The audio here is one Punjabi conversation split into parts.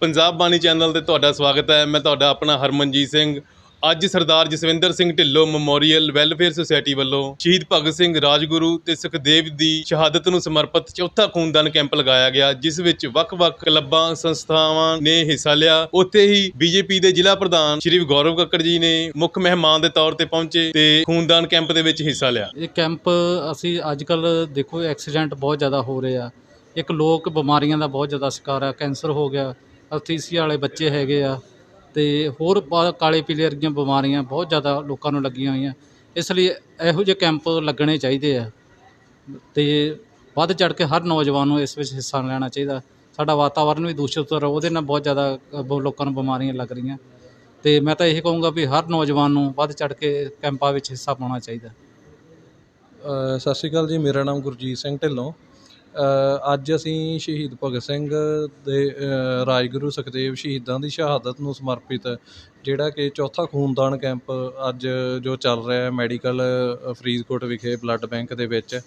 ਪੰਜਾਬ ਬਾਣੀ ਚੈਨਲ ਤੇ ਤੁਹਾਡਾ ਸਵਾਗਤ ਹੈ। ਮੈਂ ਤੁਹਾਡਾ ਆਪਣਾ ਹਰਮਨਜੀਤ ਸਿੰਘ। ਅੱਜ Sardar Jaswinder Singh Dhillon memorial welfare society ਵੱਲੋਂ ਸ਼ਹੀਦ ਭਗਤ ਸਿੰਘ ਰਾਜਗੁਰੂ ਤੇ ਸੁਖਦੇਵ ਦੀ ਸ਼ਹਾਦਤ ਨੂੰ ਸਮਰਪਿਤ ਚੌਥਾ ਖੂਨਦਾਨ ਕੈਂਪ ਲਗਾਇਆ ਗਿਆ, ਜਿਸ ਵਿੱਚ ਵੱਖ-ਵੱਖ ਕਲੱਬਾਂ, ਸੰਸਥਾਵਾਂ ਨੇ ਹਿੱਸਾ ਲਿਆ। ਉੱਥੇ ਹੀ ਬੀਜੇਪੀ ਦੇ ਜ਼ਿਲ੍ਹਾ ਪ੍ਰਧਾਨ ਸ਼੍ਰੀ ਗੌਰਵ ਕੱਕੜ ਜੀ ਨੇ ਮੁੱਖ ਮਹਿਮਾਨ ਦੇ ਤੌਰ ਤੇ ਪਹੁੰਚੇ ਤੇ ਖੂਨਦਾਨ ਕੈਂਪ ਦੇ ਵਿੱਚ ਹਿੱਸਾ ਲਿਆ। ਇਹ ਕੈਂਪ ਅਸੀਂ ਅੱਜ ਕੱਲ ਦੇਖੋ, ਐਕਸੀਡੈਂਟ ਬਹੁਤ ਜ਼ਿਆਦਾ ਹੋ ਰਹੇ ਆ। ਇੱਕ ਲੋਕ ਬਿਮਾਰੀਆਂ ਦਾ ਬਹੁਤ ਜ਼ਿਆਦਾ ਸ਼ਿਕਾਰ ਆ, ਕੈਂਸਰ ਹੋ ਗਿਆ। ਅਲਥੀਸੀਆ ਵਾਲੇ ਬੱਚੇ ਹੈਗੇ ਆ ਤੇ ਹੋਰ ਬ- ਕਾਲੇ ਪੀਲੇ ਵਰਗੀਆਂ ਬਿਮਾਰੀਆਂ ਬਹੁਤ ਜ਼ਿਆਦਾ ਲੋਕਾਂ ਨੂੰ ਲੱਗੀਆਂ ਹੋਈਆਂ। ਇਸ ਲਈ ਇਹੋ ਜਿਹੇ ਕੈਂਪ ਲੱਗਣੇ ਚਾਹੀਦੇ ਆ ਤੇ ਵੱਧ ਚੜ ਕੇ ਹਰ ਨੌਜਵਾਨ ਨੂੰ ਇਸ ਵਿੱਚ ਹਿੱਸਾ ਲੈਣਾ ਚਾਹੀਦਾ। ਸਾਡਾ ਵਾਤਾਵਰਨ ਵੀ ਦੂਸ਼ਿਤ ਰਹੋ ਉਹਦੇ ਨਾਲ ਬਹੁਤ ਜ਼ਿਆਦਾ ਅ, ਬ- ਲੋਕਾਂ ਨੂੰ ਬਿਮਾਰੀਆਂ ਲੱਗ ਰਹੀਆਂ। ਤੇ ਮੈਂ ਤਾਂ ਇਹ ਕਹੂੰਗਾ ਵੀ ਹਰ ਨੌਜਵਾਨ ਨੂੰ ਵੱਧ ਚੜ ਕੇ ਕੈਂਪਾਂ ਵਿੱਚ ਹਿੱਸਾ ਪਾਉਣਾ ਚਾਹੀਦਾ। ਅ, ਸਤਿ ਸ਼੍ਰੀ ਅਕਾਲ ਜੀ ਮੇਰਾ ਨਾਮ ਗੁਰਜੀਤ ਸਿੰਘ ਢਿੱਲੋਂ। ਅੱਜ ਅਸੀਂ ਸ਼ਹੀਦ ਭਗਤ ਸਿੰਘ ਦੇ ਰਾਜਗੁਰੂ ਸੁਖਦੇਵ ਸ਼ਹੀਦਾਂ ਦੀ ਸ਼ਹਾਦਤ ਨੂੰ ਸਮਰਪਿਤ ਜਿਹੜਾ ਕਿ ਚੌਥਾ ਖੂਨਦਾਨ ਕੈਂਪ ਅੱਜ ਜੋ ਚੱਲ ਰਿਹਾ ਮੈਡੀਕਲ ਫਰੀਦਕੋਟ ਵਿਖੇ ਬਲੱਡ ਬੈਂਕ ਦੇ ਵਿੱਚ।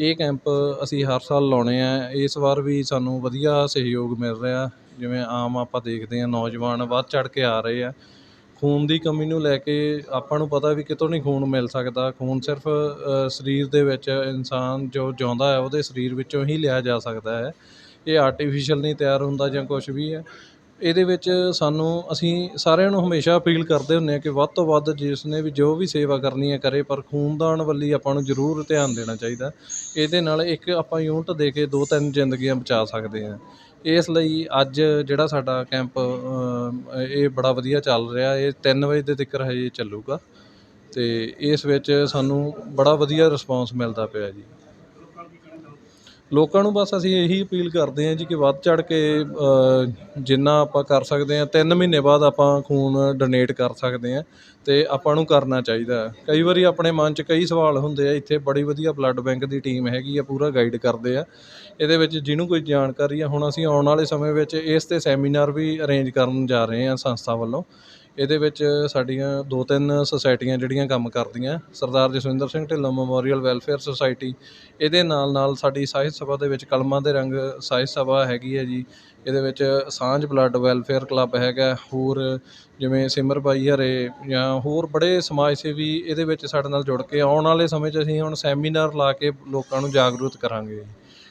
ਇਹ ਕੈਂਪ ਅਸੀਂ ਹਰ ਸਾਲ ਲਾਉਣੇ ਆ। ਇਸ ਵਾਰ ਵੀ ਸਾਨੂੰ ਵਧੀਆ ਸਹਿਯੋਗ ਮਿਲ ਰਿਹਾ। ਜਿਵੇਂ ਆਮ ਆਪਾਂ ਦੇਖਦੇ ਹਾਂ, ਨੌਜਵਾਨ ਵੱਧ ਚੜ੍ਹ ਕੇ ਆ ਰਹੇ ਆ। ਖੂਨ ਦੀ ਕਮੀ ਨੂੰ ਲੈ ਕੇ ਆਪਾਂ ਨੂੰ ਪਤਾ ਵੀ ਕਿਤੋਂ ਨਹੀਂ ਖੂਨ ਮਿਲ ਸਕਦਾ। ਖੂਨ ਸਿਰਫ ਸਰੀਰ ਦੇ ਵਿੱਚ ਇਨਸਾਨ ਜੋ ਜਿਉਂਦਾ ਹੈ, ਉਹਦੇ ਸਰੀਰ ਵਿੱਚੋਂ ਹੀ ਲਿਆ ਜਾ ਸਕਦਾ ਹੈ। ਇਹ ਆਰਟੀਫੀਸ਼ੀਅਲ ਨਹੀਂ ਤਿਆਰ ਹੁੰਦਾ ਜਾਂ ਕੁਝ ਵੀ ਹੈ। ਇਹਦੇ ਵਿੱਚ ਸਾਨੂੰ, ਅਸੀਂ ਸਾਰਿਆਂ ਨੂੰ ਹਮੇਸ਼ਾ ਅਪੀਲ ਕਰਦੇ ਹੁੰਦੇ ਹਾਂ ਕਿ ਵੱਧ ਤੋਂ ਵੱਧ ਜਿਸ ਨੇ ਵੀ ਜੋ ਵੀ ਸੇਵਾ ਕਰਨੀ ਹੈ ਕਰੇ, ਪਰ ਖੂਨਦਾਨ ਵੱਲੀ ਆਪਾਂ ਨੂੰ ਜ਼ਰੂਰ ਧਿਆਨ ਦੇਣਾ ਚਾਹੀਦਾ। ਇਹਦੇ ਨਾਲ ਇੱਕ ਆਪਾਂ ਯੂਨਿਟ ਦੇ ਕੇ ਦੋ ਤਿੰਨ ਜ਼ਿੰਦਗੀਆਂ ਬਚਾ ਸਕਦੇ ਹਾਂ। ਇਸ ਲਈ ਅੱਜ ਜਿਹੜਾ ਸਾਡਾ ਕੈਂਪ ਇਹ ਬੜਾ ਵਧੀਆ ਚੱਲ ਰਿਹਾ। ਇਹ ਤਿੰਨ ਵਜੇ ਦੇ ਤੱਕ ਹਜੇ ਚੱਲੂਗਾ ਅਤੇ ਇਸ ਵਿੱਚ ਸਾਨੂੰ ਬੜਾ ਵਧੀਆ ਰਿਸਪਾਂਸ ਮਿਲਦਾ ਪਿਆ ਜੀ। ਲੋਕਾਂ ਨੂੰ ਬਸ ਅਸੀਂ ਇਹੀ ਅਪੀਲ ਕਰਦੇ ਹਾਂ ਜੀ ਕਿ ਵੱਧ ਚੜ੍ਹ ਕੇ ਜਿੰਨਾ ਆਪਾਂ ਕਰ ਸਕਦੇ ਹਾਂ, ਤਿੰਨ ਮਹੀਨੇ ਬਾਅਦ ਆਪਾਂ ਖੂਨ ਡੋਨੇਟ ਕਰ ਸਕਦੇ ਹਾਂ ਅਤੇ ਆਪਾਂ ਨੂੰ ਕਰਨਾ ਚਾਹੀਦਾ ਕਈ ਵਾਰੀ ਆਪਣੇ ਮਨ 'ਚ ਕਈ ਸਵਾਲ ਹੁੰਦੇ ਆ, ਇੱਥੇ ਬੜੀ ਵਧੀਆ ਬਲੱਡ ਬੈਂਕ ਦੀ ਟੀਮ ਹੈਗੀ ਆ, ਪੂਰਾ ਗਾਈਡ ਕਰਦੇ ਆ। ਇਹਦੇ ਵਿੱਚ ਜਿਹਨੂੰ ਕੋਈ ਜਾਣਕਾਰੀ ਆ, ਹੁਣ ਅਸੀਂ ਆਉਣ ਵਾਲੇ ਸਮੇਂ ਵਿੱਚ ਇਸ ਤੇ ਸੈਮੀਨਾਰ ਵੀ ਅਰੇਂਜ ਕਰਨ ਜਾ ਰਹੇ ਹਾਂ ਸੰਸਥਾ ਵੱਲੋਂ। ਇਹਦੇ ਵਿੱਚ ਸਾਡੀਆਂ ਦੋ ਤਿੰਨ ਸੁਸਾਇਟੀਆਂ ਜਿਹੜੀਆਂ ਕੰਮ ਕਰਦੀਆਂ, Sardar Jaswinder Singh Dhillon memorial welfare society, ਇਹਦੇ ਨਾਲ ਨਾਲ ਸਾਡੀ ਸਾਹਿਤ ਸਭਾ ਦੇ ਵਿੱਚ ਕਲਮਾਂ ਦੇ ਰੰਗ ਸਾਹਿਤ ਸਭਾ ਹੈਗੀ ਹੈ ਜੀ। ਇਹਦੇ ਵਿੱਚ ਸਾਂਝ ਬਲੱਡ ਵੈਲਫੇਅਰ ਕਲੱਬ ਹੈਗਾ, ਹੋਰ ਜਿਵੇਂ ਸਿਮਰ ਬਾਈ ਹਰੇ ਜਾਂ ਹੋਰ ਬੜੇ ਸਮਾਜ ਸੇਵੀ ਇਹਦੇ ਵਿੱਚ ਸਾਡੇ ਨਾਲ ਜੁੜ ਕੇ ਆਉਣ ਵਾਲੇ ਸਮੇਂ 'ਚ ਅਸੀਂ ਹੁਣ ਸੈਮੀਨਾਰ ਲਾ ਕੇ ਲੋਕਾਂ ਨੂੰ ਜਾਗਰੂਕ ਕਰਾਂਗੇ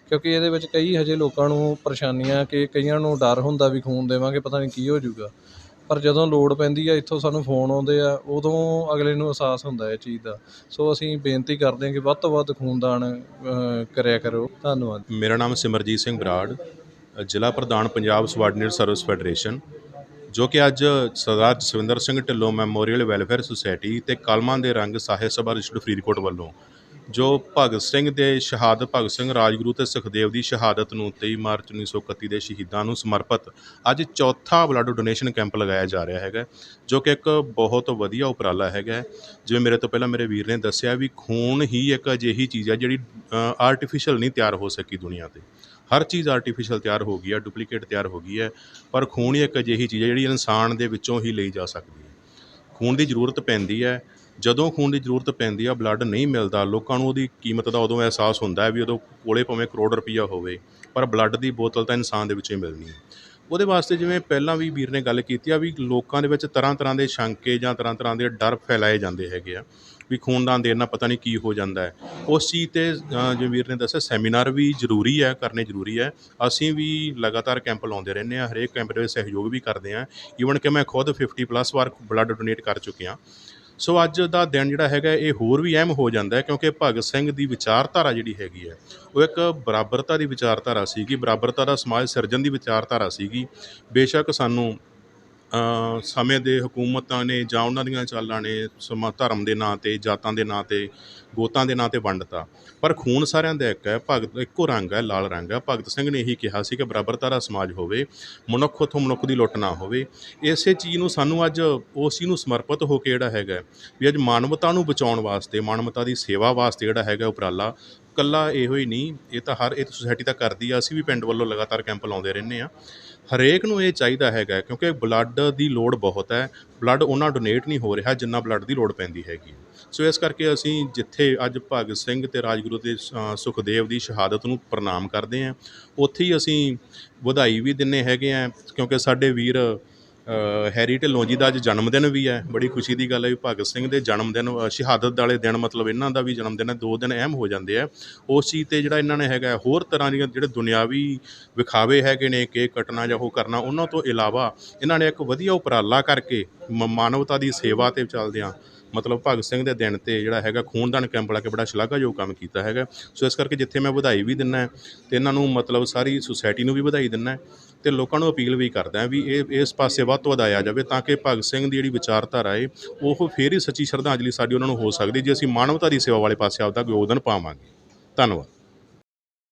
ਕਿਉਂਕਿ ਇਹਦੇ ਵਿੱਚ ਕਈ ਹਜੇ ਲੋਕਾਂ ਨੂੰ ਪਰੇਸ਼ਾਨੀਆਂ ਕਿ ਕਈਆਂ ਨੂੰ ਡਰ ਹੁੰਦਾ ਵੀ ਖੂਨ ਦੇਵਾਂਗੇ, ਪਤਾ ਨਹੀਂ ਕੀ ਹੋ ਜਾਊਗਾ। ਪਰ ਜਦੋਂ ਲੋੜ ਪੈਂਦੀ ਆ, ਇੱਥੋਂ ਸਾਨੂੰ ਫੋਨ ਆਉਂਦੇ ਆ, ਉਦੋਂ ਅਗਲੇ ਨੂੰ ਅਹਿਸਾਸ ਹੁੰਦਾ ਇਹ ਚੀਜ਼ ਦਾ। ਸੋ ਅਸੀਂ ਬੇਨਤੀ ਕਰਦੇ ਹਾਂ ਕਿ ਵੱਧ ਤੋਂ ਵੱਧ ਖੂਨਦਾਨ ਕਰਿਆ ਕਰੋ। ਧੰਨਵਾਦ। ਮੇਰਾ ਨਾਮ ਸਿਮਰਜੀਤ ਸਿੰਘ ਬਰਾੜ, ਜ਼ਿਲ੍ਹਾ ਪ੍ਰਧਾਨ ਪੰਜਾਬ ਸਬਾਰਡੀਨੇਟ ਸਰਵਿਸ ਫੈਡਰੇਸ਼ਨ, ਜੋ ਕਿ ਅੱਜ Sardar Jaswinder Singh Dhillon memorial welfare society ਤੇ ਕਲਮਾਂ ਦੇ ਰੰਗ ਸਾਹਿਤ ਸਭਾ ਰਜਿਸਟਰਡ ਫਰੀਦਕੋਟ ਵੱਲੋਂ ਜੋ ਭਗਤ ਸਿੰਘ ਦੇ ਸ਼ਹਾਦਤ, ਭਗਤ ਸਿੰਘ ਰਾਜਗੁਰੂ ਤੇ ਸੁਖਦੇਵ ਦੀ ਸ਼ਹਾਦਤ ਨੂੰ 23 ਮਾਰਚ 1931 ਦੇ ਸ਼ਹੀਦਾਂ ਨੂੰ ਸਮਰਪਿਤ ਅੱਜ ਚੌਥਾ ਬਲੱਡ ਡੋਨੇਸ਼ਨ ਕੈਂਪ ਲਗਾਇਆ ਜਾ ਰਿਹਾ ਹੈਗਾ, ਜੋ ਕਿ ਇੱਕ ਬਹੁਤ ਵਧੀਆ ਉਪਰਾਲਾ ਹੈਗਾ। ਜਿਵੇਂ ਮੇਰੇ ਤੋਂ ਪਹਿਲਾਂ ਮੇਰੇ ਵੀਰ ਨੇ ਦੱਸਿਆ ਵੀ ਖੂਨ ਹੀ ਇੱਕ ਅਜਿਹੀ ਚੀਜ਼ ਹੈ ਜਿਹੜੀ ਆਰਟੀਫੀਸ਼ੀਅਲ ਨਹੀਂ ਤਿਆਰ ਹੋ ਸਕੀ ਦੁਨੀਆ ਤੇ। ਹਰ ਚੀਜ਼ ਆਰਟੀਫੀਸ਼ੀਅਲ ਤਿਆਰ ਹੋ ਗਈ ਹੈ ਡੁਪਲੀਕੇਟ ਤਿਆਰ ਹੋ ਗਈ ਹੈ, ਪਰ ਖੂਨ ਹੀ ਇੱਕ ਅਜਿਹੀ ਚੀਜ਼ ਹੈ ਜਿਹੜੀ ਇਨਸਾਨ ਦੇ ਵਿੱਚੋਂ ਹੀ ਲਈ ਜਾ ਸਕਦੀ ਹੈ। ਖੂਨ ਦੀ ਜ਼ਰੂਰਤ ਪੈਂਦੀ ਹੈ। ਜਦੋਂ ਖੂਨ ਦੀ ਜ਼ਰੂਰਤ ਪੈਂਦੀ ਆ ਬਲੱਡ ਨਹੀਂ ਮਿਲਦਾ, ਲੋਕਾਂ ਨੂੰ ਉਹਦੀ ਕੀਮਤ ਦਾ ਉਦੋਂ ਅਹਿਸਾਸ ਹੁੰਦਾ ਹੈ ਵੀ ਉਦੋਂ ਕੋਲੇ ਭਾਵੇਂ ਕਰੋੜ ਰੁਪਈਆ ਹੋਵੇ, ਪਰ ਬਲੱਡ ਦੀ ਬੋਤਲ ਤਾਂ ਇਨਸਾਨ ਦੇ ਵਿੱਚ ਹੀ ਮਿਲਣੀ ਹੈ। ਉਹਦੇ ਵਾਸਤੇ ਜਿਵੇਂ ਪਹਿਲਾਂ ਵੀ ਵੀਰ ਨੇ ਗੱਲ ਕੀਤੀ ਆ ਵੀ ਲੋਕਾਂ ਦੇ ਵਿੱਚ ਤਰ੍ਹਾਂ ਤਰ੍ਹਾਂ ਦੇ ਸ਼ੰਕੇ ਜਾਂ ਤਰ੍ਹਾਂ ਤਰ੍ਹਾਂ ਦੇ ਡਰ ਫੈਲਾਏ ਜਾਂਦੇ ਹੈਗੇ ਆ। ਵੀ ਖੂਨਦਾਨ ਦੇਣ ਨਾਲ ਪਤਾ ਨਹੀਂ ਕੀ ਹੋ ਜਾਂਦਾ ਹੈ। ਉਸ ਚੀਜ਼ ਤੇ ਜਿਵੇਂ ਵੀਰ ਨੇ ਦੱਸਿਆ, ਸੈਮੀਨਾਰ ਵੀ ਜ਼ਰੂਰੀ ਹੈ, ਕਰਨੇ ਜ਼ਰੂਰੀ ਹੈ। ਅਸੀਂ ਵੀ ਲਗਾਤਾਰ ਕੈਂਪ ਲਾਉਂਦੇ ਰਹਿੰਦੇ ਹਾਂ, ਹਰੇਕ ਕੈਂਪ ਦੇ ਵਿੱਚ ਸਹਿਯੋਗ ਵੀ ਕਰਦੇ ਹਾਂ। ਈਵਨ ਕਿ ਮੈਂ ਖੁਦ 50 ਪਲੱਸ ਵਾਰ ਬਲੱਡ ਡੋਨੇਟ ਕਰ ਚੁੱਕਿਆ। ਸੋ ਅੱਜ ਦਾ ਦਿਨ ਜਿਹੜਾ ਹੈਗਾ, ਇਹ ਹੋਰ ਵੀ ਅਹਿਮ ਹੋ ਜਾਂਦਾ ਹੈ, ਕਿਉਂਕਿ ਭਗਤ ਸਿੰਘ ਦੀ ਵਿਚਾਰਧਾਰਾ ਜਿਹੜੀ ਹੈਗੀ ਹੈ, ਉਹ ਇੱਕ ਬਰਾਬਰਤਾ ਦੀ ਵਿਚਾਰਧਾਰਾ ਸੀਗੀ। ਬਰਾਬਰਤਾ ਦਾ ਸਮਾਜ ਸਿਰਜਣ ਦੀ ਵਿਚਾਰਧਾਰਾ ਸੀਗੀ। ਬੇਸ਼ੱਕ ਸਾਨੂੰ ਸਮੇਂ ਦੇ ਹਕੂਮਤਾਂ ਨੇ ਜਾਂ ਉਹਨਾਂ ਦੀਆਂ ਚਾਲਾਂ ਨੇ ਸਮਾ ਧਰਮ ਦੇ ਨਾਂ ਤੇ, ਜਾਤਾਂ ਦੇ ਨਾਂ ਤੇ, ਗੋਤਾਂ ਦੇ ਨਾਂ ਤੇ ਵੰਡਤਾ ਪਰ ਖੂਨ ਸਾਰਿਆਂ ਦਾ ਇੱਕ ਹੈ, ਭਗਤ ਇੱਕੋ ਰੰਗ ਹੈ, ਲਾਲ ਰੰਗ ਹੈ। ਭਗਤ ਸਿੰਘ ਨੇ ਇਹੀ ਕਿਹਾ ਸੀ ਕਿ ਬਰਾਬਰਤਾ ਦਾ ਸਮਾਜ ਹੋਵੇ, ਮਨੁੱਖ ਉੱਥੋਂ ਮਨੁੱਖ ਦੀ ਲੁੱਟ ਨਾ ਹੋਵੇ। ਇਸੇ ਚੀਜ਼ ਨੂੰ ਸਾਨੂੰ ਅੱਜ ਉਸ ਚੀਜ਼ ਨੂੰ ਸਮਰਪਿਤ ਹੋ ਕੇ ਜਿਹੜਾ ਹੈਗਾ ਵੀ ਅੱਜ ਮਾਨਵਤਾ ਨੂੰ ਬਚਾਉਣ ਵਾਸਤੇ, ਮਾਨਵਤਾ ਦੀ ਸੇਵਾ ਵਾਸਤੇ ਜਿਹੜਾ ਹੈਗਾ ਉਪਰਾਲਾ ਕੱਲਾ ਇਹੋ ਹੀ ਨਹੀਂ, ਇਹ ਤਾਂ ਹਰ, ਇਹ ਸੁਸਾਇਟੀ ਤਾਂ ਕਰਦੀ ਆ, ਅਸੀਂ ਵੀ ਪਿੰਡ ਵੱਲੋਂ ਲਗਾਤਾਰ ਕੈਂਪ ਲਾਉਂਦੇ ਰਹਿੰਦੇ ਆ ਹਰੇਕ ਨੂੰ ਇਹ ਚਾਹੀਦਾ ਹੈਗਾ ਕਿਉਂਕਿ ਬਲੱਡ ਦੀ ਲੋੜ ਬਹੁਤ ਹੈ। ਬਲੱਡ ਉਹਨਾਂ ਡੋਨੇਟ ਨਹੀਂ ਹੋ ਰਿਹਾ ਜਿੰਨਾ ਬਲੱਡ ਦੀ ਲੋੜ ਪੈਂਦੀ ਹੈਗੀ ਸੋ ਇਸ ਕਰਕੇ ਅਸੀਂ ਜਿੱਥੇ ਅੱਜ ਭਗਤ ਸਿੰਘ ਤੇ ਰਾਜਗੁਰੂ ਦੇ ਸੁਖਦੇਵ ਦੀ ਸ਼ਹਾਦਤ ਨੂੰ ਪ੍ਰਣਾਮ ਕਰਦੇ ਹਾਂ, ਉੱਥੇ ਹੀ ਅਸੀਂ ਵਧਾਈ ਵੀ ਦਿੰਨੇ ਹੈਗੇ ਆ ਕਿਉਂਕਿ ਸਾਡੇ ਵੀਰ ਹੈਰੀ ਢਿੱਲੋਂ ਜੀ ਦਾ ਅੱਜ ਜਨਮ ਦਿਨ ਵੀ ਹੈ। ਬੜੀ ਖੁਸ਼ੀ ਦੀ ਗੱਲ ਹੈ ਵੀ ਭਗਤ ਸਿੰਘ ਦੇ ਜਨਮ ਦਿਨ ਸ਼ਹਾਦਤ ਵਾਲੇ ਦਿਨ ਮਤਲਬ ਇਹਨਾਂ ਦਾ ਵੀ ਜਨਮ ਦਿਨ ਹੈ। ਦੋ ਦਿਨ ਅਹਿਮ ਹੋ ਜਾਂਦੇ ਆ। ਉਸ ਚੀਜ਼ ਤੇ ਜਿਹੜਾ ਇਹਨਾਂ ਨੇ ਹੈਗਾ ਹੋਰ ਤਰ੍ਹਾਂ ਦੀਆਂ ਜਿਹੜੇ ਦੁਨਿਆਵੀ ਵਿਖਾਵੇ ਹੈਗੇ ਨੇ ਕੇਕ ਕੱਟਣਾ ਜਾਂ ਉਹ ਕਰਨਾ, ਉਹਨਾਂ ਤੋਂ ਇਲਾਵਾ ਇਹਨਾਂ ਨੇ ਇੱਕ ਵਧੀਆ ਉਪਰਾਲਾ ਕਰਕੇ ਮਾਨਵਤਾ ਦੀ ਸੇਵਾ ਤੇ ਚੱਲਦਿਆਂ ਮਤਲਬ ਭਗਤ ਸਿੰਘ ਦੇ ਦਿਨ ਤੇ ਜਿਹੜਾ ਹੈਗਾ ਖੂਨਦਾਨ ਕੈਂਪ ਲਾ ਕੇ ਬੜਾ ਸ਼ਲਾਘਾਯੋਗ ਕੰਮ ਕੀਤਾ ਹੈਗਾ। ਸੋ ਇਸ ਕਰਕੇ ਜਿੱਥੇ ਮੈਂ ਵਧਾਈ ਵੀ ਦਿੰਨਾ ਹੈ ਤੇ ਇਹਨਾਂ ਨੂੰ ਮਤਲਬ ਸਾਰੀ ਸੁਸਾਇਟੀ ਨੂੰ ਵੀ ਵਧਾਈ ਦਿੰਨਾ ਹੈ ਤੇ ਲੋਕਾਂ ਨੂੰ ਅਪੀਲ ਵੀ ਕਰਦਾ ਵੀ ਇਹ, ਇਸ ਪਾਸੇ ਵੱਧ ਤੋਂ ਵਧਾਇਆ ਜਾਵੇ ਤਾਂ ਕਿ ਭਗਤ ਸਿੰਘ ਦੀ ਜਿਹੜੀ ਵਿਚਾਰਧਾਰਾ ਏ, ਉਹ ਫੇਰ ਹੀ ਸੱਚੀ ਸ਼ਰਧਾਂਜਲੀ ਸਾਡੀ ਉਹਨਾਂ ਨੂੰ ਹੋ ਸਕਦੀ ਜੇ ਅਸੀਂ ਮਾਨਵਤਾ ਦੀ ਸੇਵਾ ਵਾਲੇ ਪਾਸੇ ਆਪਦਾ ਯੋਗਦਾਨ ਪਾਵਾਂਗੇ। ਧੰਨਵਾਦ।